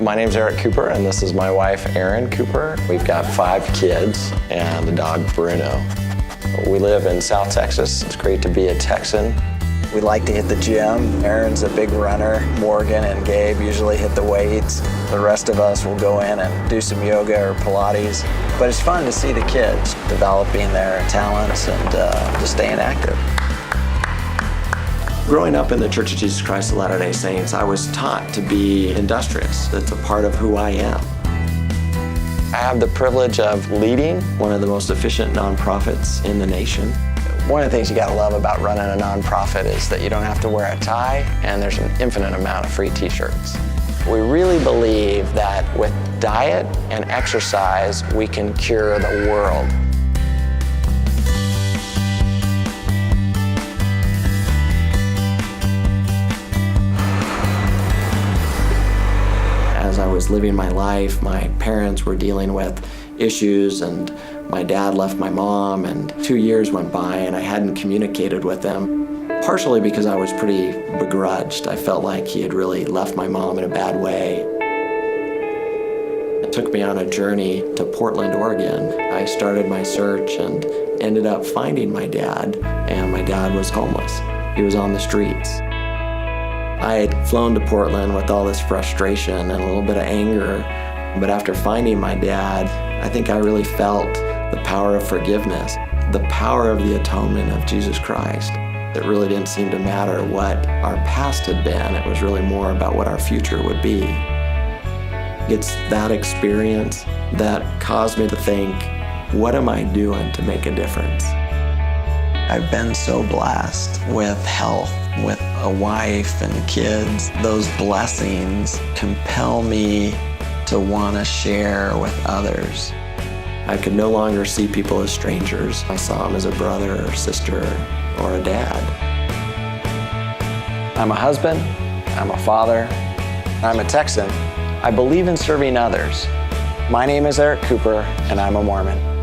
My name's Eric Cooper, and this is my wife, Erin Cooper. We've got five kids and a dog, Bruno. We live in South Texas. It's great to be a Texan. We like to hit the gym. Aaron's a big runner. Morgan and Gabe usually hit the weights. The rest of us will go in and do some yoga or Pilates. But it's fun to see the kids developing their talents and uh, just staying active. Growing up in the Church of Jesus Christ of Latter day Saints, I was taught to be industrious. It's a part of who I am. I have the privilege of leading one of the most efficient nonprofits in the nation. One of the things you gotta love about running a nonprofit is that you don't have to wear a tie and there's an infinite amount of free t-shirts. We really believe that with diet and exercise, we can cure the world. Living my life, my parents were dealing with issues and my dad left my mom and two years went by and I hadn't communicated with them. Partially because I was pretty begrudged. I felt like he had really left my mom in a bad way. It took me on a journey to Portland, Oregon. I started my search and ended up finding my dad, and my dad was homeless. He was on the streets. I had flown to Portland with all this frustration and a little bit of anger, but after finding my dad, I think I really felt the power of forgiveness, the power of the atonement of Jesus Christ. It really didn't seem to matter what our past had been, it was really more about what our future would be. It's that experience that caused me to think, what am I doing to make a difference? I've been so blessed with health, with a wife and kids. Those blessings compel me to want to share with others. I could no longer see people as strangers. I saw them as a brother or sister or a dad. I'm a husband, I'm a father, I'm a Texan. I believe in serving others. My name is Eric Cooper, and I'm a Mormon.